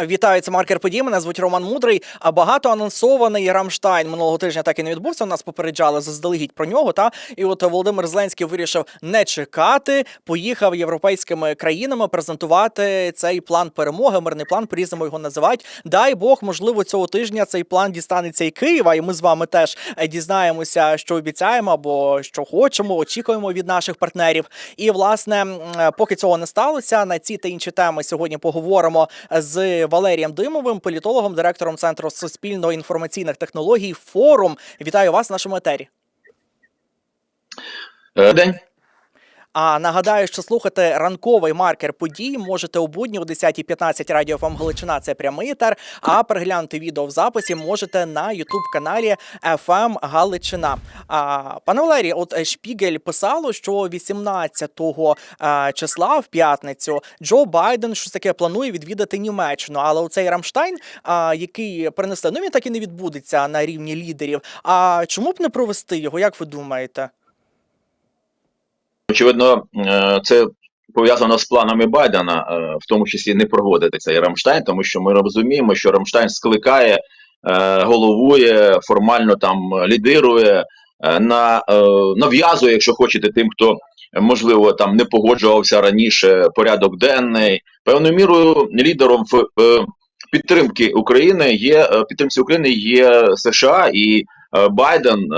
Вітаю, це маркер подій. Мене звуть Роман Мудрий. А багато анонсований Рамштайн минулого тижня так і не відбувся. Нас попереджали заздалегідь про нього. Та і от Володимир Зеленський вирішив не чекати. Поїхав європейськими країнами презентувати цей план перемоги. Мирний план по-різному його називають. Дай Бог, можливо, цього тижня цей план дістанеться і Києва. І ми з вами теж е, дізнаємося, що обіцяємо або що хочемо, очікуємо від наших партнерів. І власне, е, поки цього не сталося, на ці та інші теми сьогодні поговоримо з Валерієм Димовим, політологом, директором Центру суспільно-інформаційних технологій. Форум. Вітаю вас в нашому етері. День. А нагадаю, що слухати ранковий маркер подій можете у будні о 10.15 радіо ФМ Галичина. Це прямий етер. А переглянути відео в записі можете на Ютуб каналі ФМ Галичина. А пане Валерій, от е, Шпігель писало, що 18 е, числа в п'ятницю Джо Байден щось таке планує відвідати Німеччину. Але оцей Рамштайн, а, який принесли, ну він так і не відбудеться на рівні лідерів. А чому б не провести його? Як ви думаєте? Очевидно, е, це пов'язано з планами Байдена, е, в тому числі не проводити цей Рамштайн, тому що ми розуміємо, що Рамштайн скликає, е, головує, формально там лідирує, на, нав'язує, якщо хочете, тим, хто можливо там не погоджувався раніше порядок денний. Певною мірою лідером в підтримки України є підтримці України є США і Байден.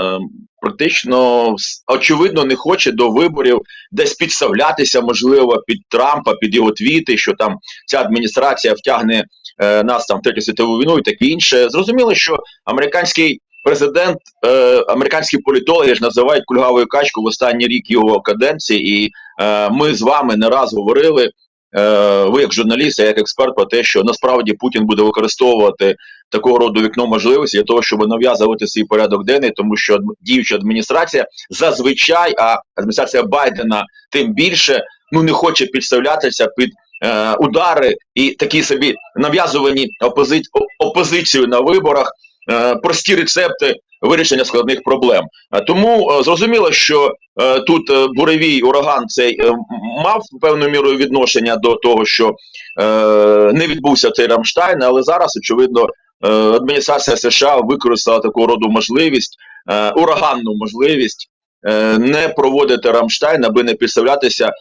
Практично очевидно не хоче до виборів десь підставлятися, можливо, під Трампа, під його твіти, що там ця адміністрація втягне е, нас там в третю світову війну і таке інше. Зрозуміло, що американський президент, е, американські політологи ж називають кульгавою качку в останній рік його каденції, і е, ми з вами не раз говорили. е, Ви, як журналіст, я як експерт, про те, що насправді Путін буде використовувати такого роду вікно можливості для того, щоб нав'язувати свій порядок денний, тому що діюча адміністрація зазвичай, а адміністрація Байдена тим більше ну не хоче підставлятися під е, удари і такі собі нав'язувані опози... опозицію на виборах, е, прості рецепти вирішення складних проблем. А тому е, зрозуміло, що е, тут е, буревій ураган цей е, мав певною мірою відношення до того, що е, не відбувся цей Рамштайн, але зараз очевидно. Е, Адміністрація США використала такого роду можливість, е, ураганну можливість е, не проводити Рамштайн, аби не підставлятися.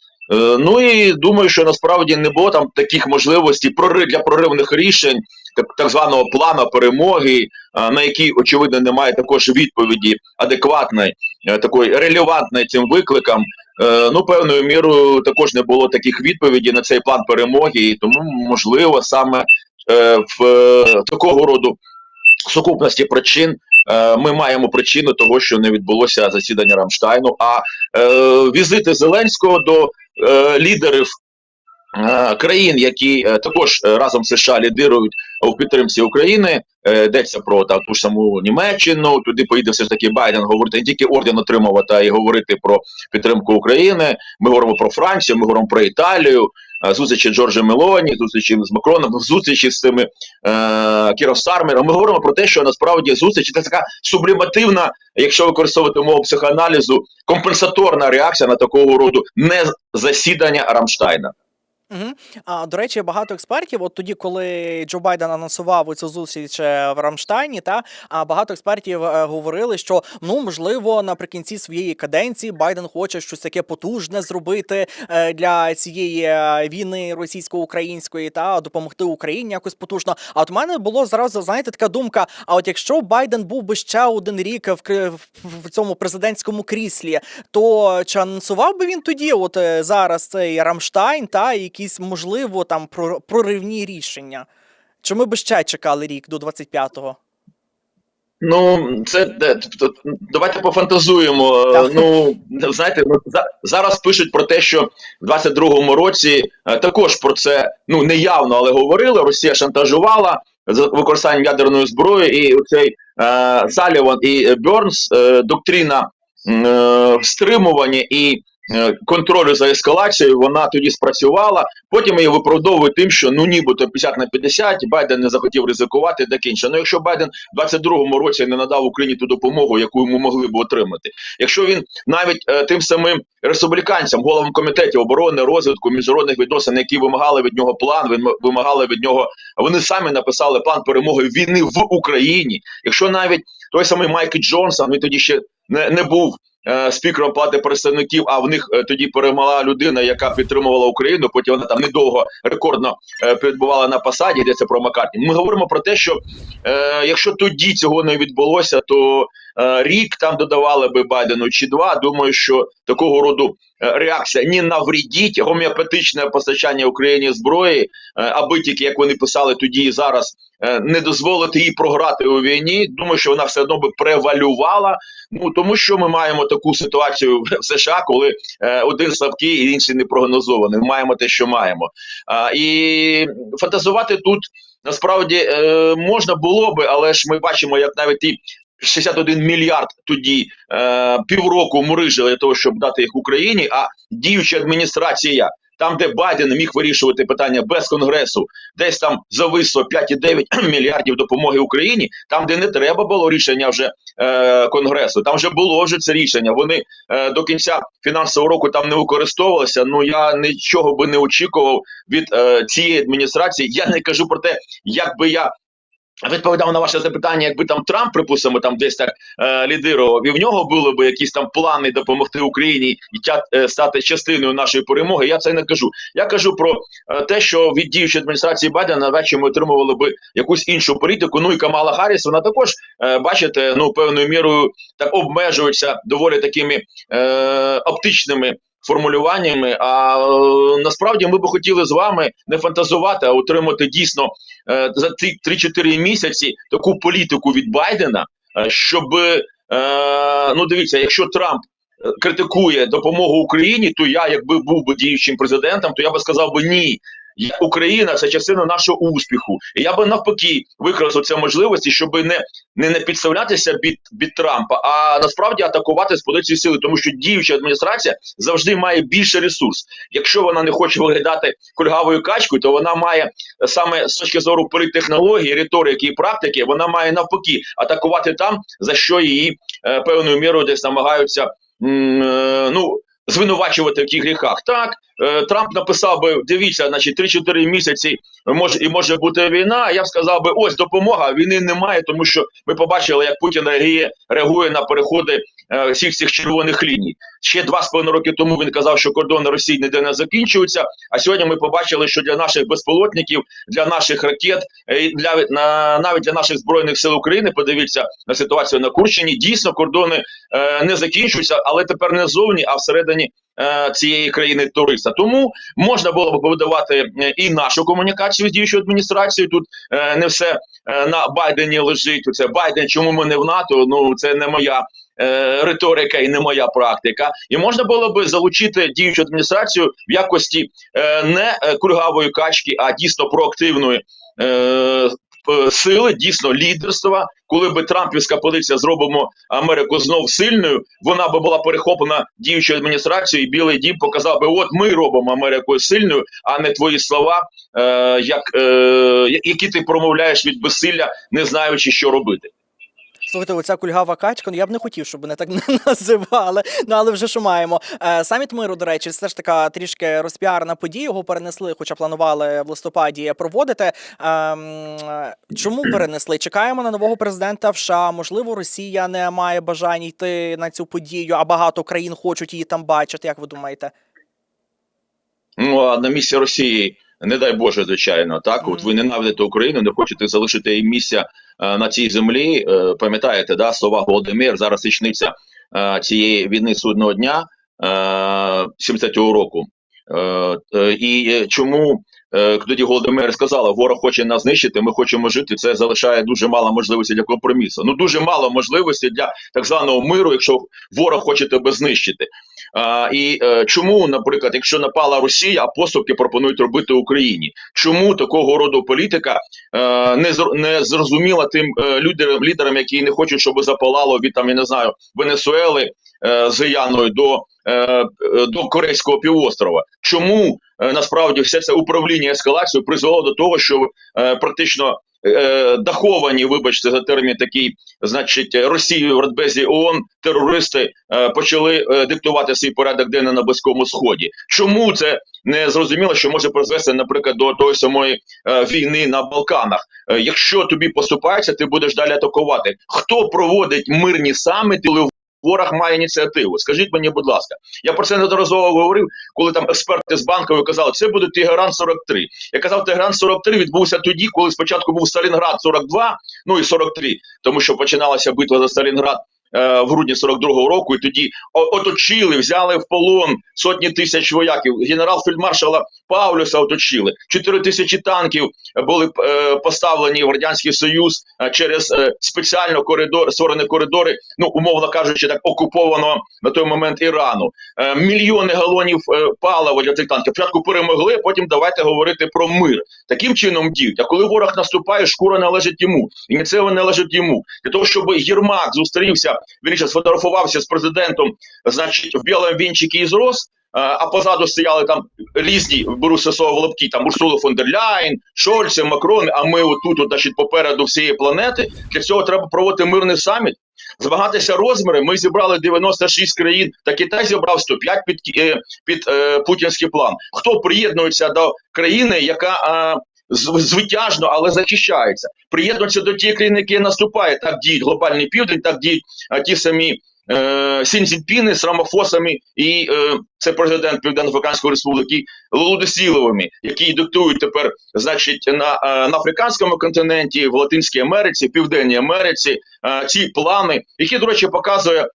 Ну і думаю, що насправді не було там таких можливостей для проривних рішень, так, так званого плану перемоги, на який очевидно немає також відповіді адекватної, такої релевантної цим викликам. Ну, певною мірою також не було таких відповідей на цей план перемоги, і тому можливо саме в е, такого роду сукупності причин. е, Ми маємо причину того, що не відбулося засідання Рамштайну. А е, візити Зеленського до е, лідерів е, країн, які е, також е, разом з США лідирують у підтримці України. Е, йдеться про там, ту ж саму Німеччину. Туди поїде все ж таки Байден говорити не тільки орден отримувати, а й говорити про підтримку України. Ми говоримо про Францію, ми говоримо про Італію. Е, Зустрічі Джорджа Мелоні, зустрічі з Макроном, зустрічі з цими е, Кіро Стармером. Ми говоримо про те, що насправді зустріч це така сублімативна, якщо використовувати мову психоаналізу, компенсаторна реакція на такого роду не засідання Рамштайна. Угу. А до речі, багато експертів, от тоді, коли Джо Байден анонсував цю зустріч е, в Рамштайні, та а багато експертів е, говорили, що ну можливо наприкінці своєї каденції Байден хоче щось таке потужне зробити е, для цієї війни російсько-української та допомогти Україні якось потужно. А от в мене було зразу знаєте така думка: а от якщо Байден був би ще один рік в, в- цьому президентському кріслі, то чи анонсував би він тоді, от зараз цей Рамштайн, та і якісь можливо там про- проривні рішення? Чи ми би ще чекали рік до 25-го? Ну, це тобто, давайте пофантазуємо. Е, Так. Ну знаєте, ну, зараз пишуть про те, що в 22-му році е, також про це ну не явно, але говорили. Росія шантажувала з використанням ядерної зброї, і оцей е, Саліван і Бернс, е, доктрина е, стримування і е, контролю за ескалацією, вона тоді спрацювала. Потім її виправдовують тим, що ну нібито 50 на 50, Байден не захотів ризикувати, таке інше. Ну якщо Байден в 22-му році не надав Україні ту допомогу, яку йому могли б отримати, якщо він навіть е, тим самим республіканцям, головам комітетів оборони, розвитку, міжнародних відносин, які вимагали від нього план, вимагали від нього, вони самі написали план перемоги війни в Україні. Якщо навіть той самий Майк Джонсон, він тоді ще не, не був е, спікером палати представників, а в них е, тоді перемогла людина, яка підтримувала Україну. Потім вона там недовго рекордно е, перебувала на посаді. Йдеться про Маккартні. Ми говоримо про те, що е, якщо тоді цього не відбулося, то е, рік там додавали би Байдену чи два. Думаю, що такого роду е, реакція ні навредіть гомеопатичне постачання Україні зброї, е, аби тільки як вони писали тоді і зараз. е, Не дозволити їй програти у війні, думаю, що вона все одно би превалювала. Ну тому що ми маємо таку ситуацію в США, коли е, один слабкий і інший непрогнозований. Ми маємо те, що маємо. І фантазувати тут насправді е, можна було би, але ж ми бачимо, як навіть ті 61 мільярд тоді е, півроку мурижили для того, щоб дати їх Україні. А діюча адміністрація, там, де Байден міг вирішувати питання без конгресу, десь там зависло 5,9 мільярдів допомоги Україні, там, де не треба було рішення вже е, конгресу, там вже було вже це рішення. Вони е, до кінця фінансового року там не використовувалися. Ну я нічого би не очікував від е, цієї адміністрації. Я не кажу про те, як би я. Відповідав на ваше запитання, якби там Трамп, припустимо, там десь так е, лідирував, і в нього були б якісь там плани допомогти Україні і тя, е, стати частиною нашої перемоги. Я це не кажу. Я кажу про е, те, що від діючої адміністрації Байдена навряд ми отримували би якусь іншу політику. Ну і Камала Харріс, вона також е, бачите, ну певною мірою так обмежується доволі такими е, оптичними. Формулюваннями, а е, насправді ми би хотіли з вами не фантазувати, а отримати дійсно е, за ці 3-4 місяці таку політику від Байдена, е, щоб ну дивіться, якщо Трамп критикує допомогу Україні, то я, якби був би діючим президентом, то я би сказав би ні. Україна це частина нашого успіху. І я би навпаки використав це можливості, щоб не, не, не підставлятися під, під Трампа, а насправді атакувати з позиції сили, тому що діюча адміністрація завжди має більше ресурс. Якщо вона не хоче виглядати кульгавою качкою, то вона має саме з точки зору політтехнології, риторики і практики, вона має навпаки атакувати там, за що її е, певною мірою десь намагаються е, ну. Звинувачувати в тих гріхах. Так, е, Трамп написав би: дивіться, значить, 3-4 місяці може і може бути війна. Я б сказав би, ось допомога. Війни немає, тому що ми побачили, як Путін реагує, реагує на переходи е, всіх цих червоних ліній. Ще два з половиною роки тому він казав, що кордони Росії ніде не закінчуються. А сьогодні ми побачили, що для наших безпілотників, для наших ракет, е, для на навіть для наших збройних сил України, подивіться на ситуацію на Курщині. Дійсно, кордони е, не закінчуються, але тепер не зовні, а всередині цієї країни туриста. Тому можна було б побудувати і нашу комунікацію з діючою адміністрацією. Тут не все на Байдені лежить. Це Байден, чому ми не в НАТО? Ну це не моя. Е, Риторика і не моя практика, і можна було би залучити діючу адміністрацію в якості е, не е, кульгавої качки, а дійсно проактивної сили, дійсно лідерства. Коли би Трампівська позиція зробимо Америку знов сильною, вона би була перехоплена діючою адміністрацією, і Білий Дім показав би: от ми робимо Америку сильною, а не твої слова, е, як, е, які ти промовляєш від безсилля, не знаючи, що робити. Слухайте, оця кульгава качка, ну я б не хотів, щоб мене так називали. Ну але вже що маємо. Е, саміт миру, до речі, це ж така трішки розпіарна подія. Його перенесли, хоча планували в листопаді проводити. Ем, е, чому перенесли? Чекаємо на нового президента в США. Можливо, Росія не має бажання йти на цю подію, а багато країн хочуть її там бачити. Як ви думаєте? Ну а на місці Росії, не дай Боже, звичайно, так. От ви ненавидите Україну, не хочете залишити їй місця е, на цій землі. Е, пам'ятаєте, да, слова Володимир, зараз річниця е, цієї війни судного дня е, 73-го року. Е, е, і чому е, тоді Володимир сказала, ворог хоче нас знищити, ми хочемо жити. Це залишає дуже мало можливості для компромісу. Ну дуже мало можливості для так званого миру, якщо ворог хоче тебе знищити. А, і е, чому, наприклад, якщо напала Росія, а поступки пропонують робити Україні? Чому такого роду політика е, не не зрозуміла тим е, лідерам, лідерам, які не хочуть, щоб запалало від там, я не знаю, Венесуели, е, з Яною до, е, до Корейського півострова. Чому е, насправді все це управління ескалацією призвело до того, що е, практично е, даховані, вибачте за термін такий, значить, Росії в Радбезі ООН терористи е, почали е, диктувати свій порядок денний на Близькому Сході. Чому це не зрозуміло, що може призвести, наприклад, до тої самої війни на Балканах? Якщо тобі поступається, ти будеш далі атакувати. Хто проводить мирні саміти, ворог має ініціативу? Скажіть мені, будь ласка, я про це неодноразово говорив, коли там експерти з банкової казали, це буде Тегеран 43. Я казав, Тегеран 43 відбувся тоді, коли спочатку був Сталінград 42, ну і 43, тому що починалася битва за Сталінград. Е, В грудні 42-го року, і тоді оточили, взяли в полон сотні тисяч вояків. Генерал фельдмаршала Паулюса оточили. 4 тисячі танків були е, поставлені в радянський союз е, через спеціально коридор, створені коридори, ну умовно кажучи, так окупованого на той момент Ірану. Мільйони галонів палива для цих танків. Спочатку перемогли, потім давайте говорити про мир. Таким чином діють. А коли ворог наступає, шкура належить йому, ініціатива належить йому. Для того, щоб Єрмак зустрівся, вірніше сфотографувався з президентом, значить, в білому вінчикі із роз. А позаду стояли там різні беру це слово лапки, там Урсула фон дер Ляйн, Шольце, Макрон. А ми отут, от, значить, попереду всієї планети. Для цього треба проводити мирний саміт. Збагатися розміри. Ми зібрали 96 країн, та Китай зібрав 105 під, е, під е, путінський план. Хто приєднується до країни, яка е, звитяжно, але захищається, приєднується до тієї країни, які наступає. Так діють глобальний південь, так діють ті самі. Е, Сіньцзінпіни з Рамафосами і е, це президент Південно-Африканської Республіки Лулудесіловими, які диктують тепер, значить, на, е, на африканському континенті, в Латинській Америці, Південній Америці е, ці плани, які, до речі, показує.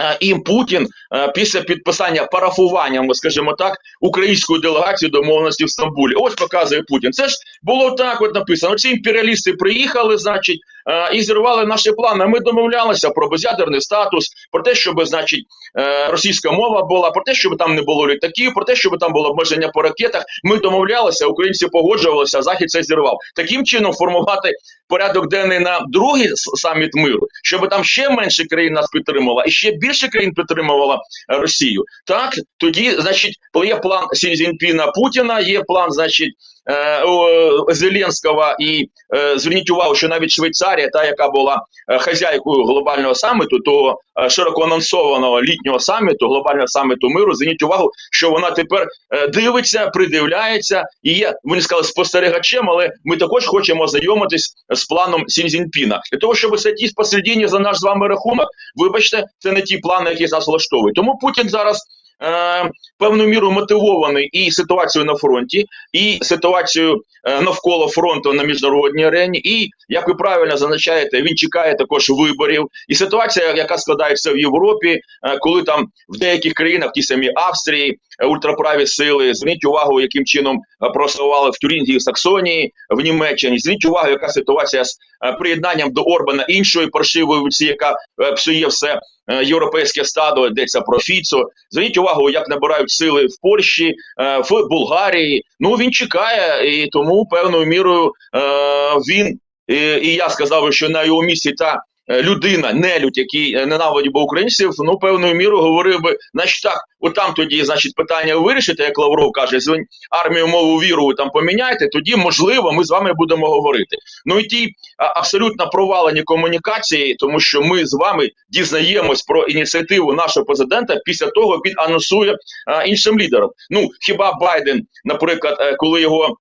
Е, Їм Путін е, після підписання парафування, ми скажімо так, української делегації домовленості в Стамбулі. Ось показує Путін. Це ж було так, от написано. Ці імперіалісти приїхали, значить, і зірвали наші плани. Ми домовлялися про безядерний статус, про те, щоб, значить, е, російська мова була, про те, щоб там не було літаків, про те, щоб там було обмеження по ракетах. Ми домовлялися, українці погоджувалися, захід це зірвав. Таким чином формувати порядок денний на другий саміт миру, щоб там ще менше країн нас підтримувала, і ще більше країн підтримувала е, Росію. Так тоді, значить, є план Сі Цзіньпіна Путіна, є план, значить. Е, о, Зеленського і е, зверніть увагу, що навіть Швейцарія, та яка була е, хазяйкою глобального саміту, то е, широко анонсованого літнього саміту, глобального саміту миру, зверніть увагу, що вона тепер е, дивиться, придивляється і є, вони сказали, спостерігачем, але ми також хочемо знайомитись з планом Сінзінпіна. Для того, щоб сидіти посередині за наш з вами рахунок, вибачте, це не ті плани, які нас влаштовують. Тому Путін зараз. Е, певну міру мотивований і ситуацією на фронті, і ситуацією е, навколо фронту на міжнародній арені. І як ви правильно зазначаєте, він чекає також виборів. І ситуація, яка складається в Європі, е, коли там в деяких країнах, ті самі Австрії, е, ультраправі сили, зверніть увагу, яким чином е, проголосували в Турінгі в Саксонії, в Німеччині. Зверніть увагу, яка ситуація з е, приєднанням до Орбана іншої паршивої віці, яка е, псує все е, європейське стадо, йдеться про Фіцо. Зверніть увагу, як набирають сили в Польщі, е, в Болгарії. Ну він чекає, і тому певною мірою е, він і, я сказав, що на його місці та е, людина, нелюдь, який е, ненавидів би українців, ну певною мірою говорив би, значить так, отам тоді, значить, питання вирішите, як Лавров каже, армію мову віру там поміняєте, тоді можливо ми з вами будемо говорити. Ну і ті абсолютно провалені комунікації, тому що ми з вами дізнаємось про ініціативу нашого президента після того, як він анонсує іншим лідерам. Ну хіба Байден, наприклад, е, коли його е,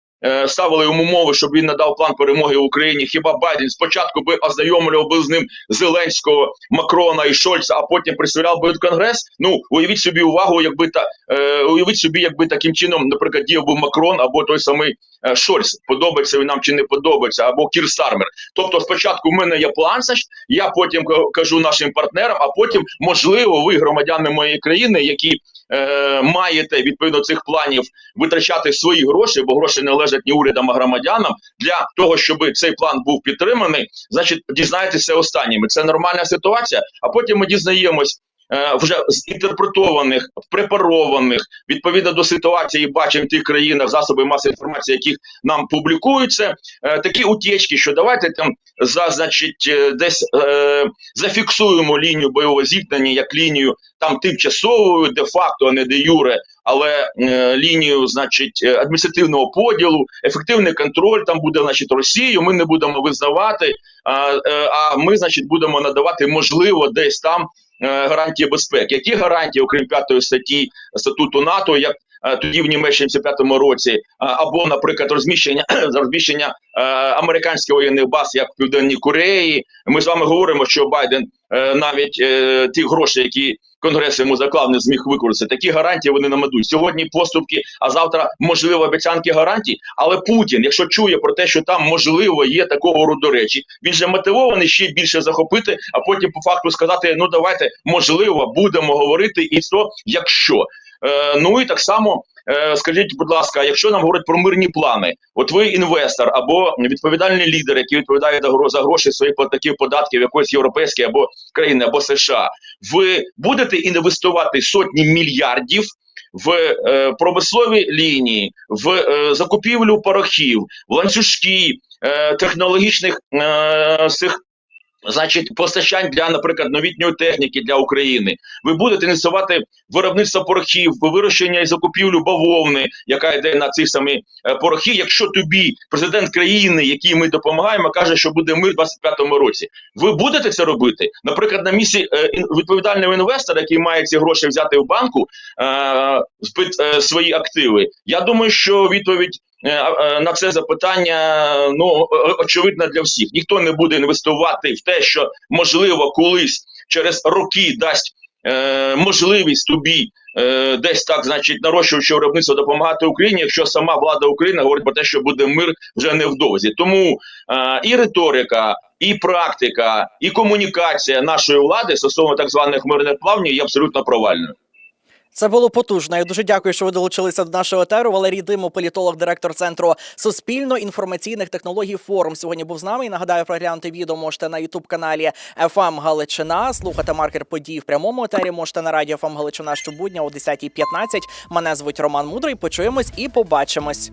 ставили йому умови, щоб він надав план перемоги Україні. Хіба Байден спочатку би ознайомлював би з ним Зеленського, Макрона і Шольца, а потім представляв би Конгрес? Ну уявіть собі увагу, якби та е, уявіть собі, якби таким чином, наприклад, діяв би Макрон або той самий е, Шольц. Подобається він нам чи не подобається, або Кір Стармер. Тобто, спочатку в мене є план, я потім ка- кажу нашим партнерам, а потім, можливо, ви, громадяни моєї країни, які е, маєте відповідно цих планів витрачати свої гроші, бо гроші не належать ні урядам, а громадянам. Для того, щоб цей план був підтриманий, значить, дізнаєтеся останніми. Це нормальна ситуація. А потім ми дізнаємось. Е, вже зінтерпретованих, препарованих відповідно до ситуації, бачимо тих країнах засоби масової інформації, яких нам публікуються, е, такі утічки, що давайте там за значить е, десь е, зафіксуємо лінію бойового зіткнення як лінію там тимчасовою, де факто, а не де юре, але е, лінію, значить, адміністративного поділу, ефективний контроль там буде, значить, Росію. Ми не будемо визнавати, а, а ми, значить, будемо надавати можливо десь там гарантії безпеки. Які гарантії, окрім п'ятої статті статуту НАТО, як е, тоді в Німеччині в 75-му році, або, наприклад, розміщення розміщення е, американських воєнних баз, як в Південній Кореї. Ми з вами говоримо, що Байден е, навіть е, ті гроші, які Конгрес йому заклав, не зміг використати. Такі гарантії вони намадуть. Сьогодні поступки, а завтра можливо обіцянки гарантій. Але Путін, якщо чує про те, що там можливо є такого роду речі, він же мотивований ще більше захопити, а потім по факту сказати: ну давайте можливо будемо говорити, і то якщо. Е, ну і так само. е, Скажіть, будь ласка, якщо нам говорять про мирні плани, от ви інвестор або відповідальний лідер, який відповідає за гро- за гроші своїх платників податків якоїсь європейської або країни, або США, ви будете інвестувати сотні мільярдів в е, промислові лінії, в е, закупівлю порохів, в ланцюжки е, технологічних е, цих. Значить, постачань для, наприклад, новітньої техніки для України. Ви будете інвестувати в виробництво порохів, вирощення і закупівлю бавовни, яка йде на ці самі е, порохи. Якщо тобі президент країни, якій ми допомагаємо, каже, що буде мир в 25-му році, ви будете це робити? Наприклад, на місці е, відповідального інвестора, який має ці гроші взяти в банку, е, свої активи. Я думаю, що відповідь. Е, е, На це запитання ну очевидно для всіх. Ніхто не буде інвестувати в те, що можливо колись через роки дасть е, можливість тобі е, десь так, значить, нарощуючи виробництво допомагати Україні, якщо сама влада України говорить про те, що буде мир вже невдовзі. Тому е, і риторика, і практика, і комунікація нашої влади стосовно так званих мирних плавнів є абсолютно провальною. Це було потужно. Я дуже дякую, що ви долучилися до нашого етеру. Валерій Димо, політолог, директор центру суспільно-інформаційних технологій форум. Сьогодні був з нами. І нагадаю, проглянути відео можете на ютуб каналі FM Галичина. Слухати маркер подій в прямому етері. Можете на радіо FM Галичина щобудня о 10.15. Мене звуть Роман Мудрий. Почуємось і побачимось.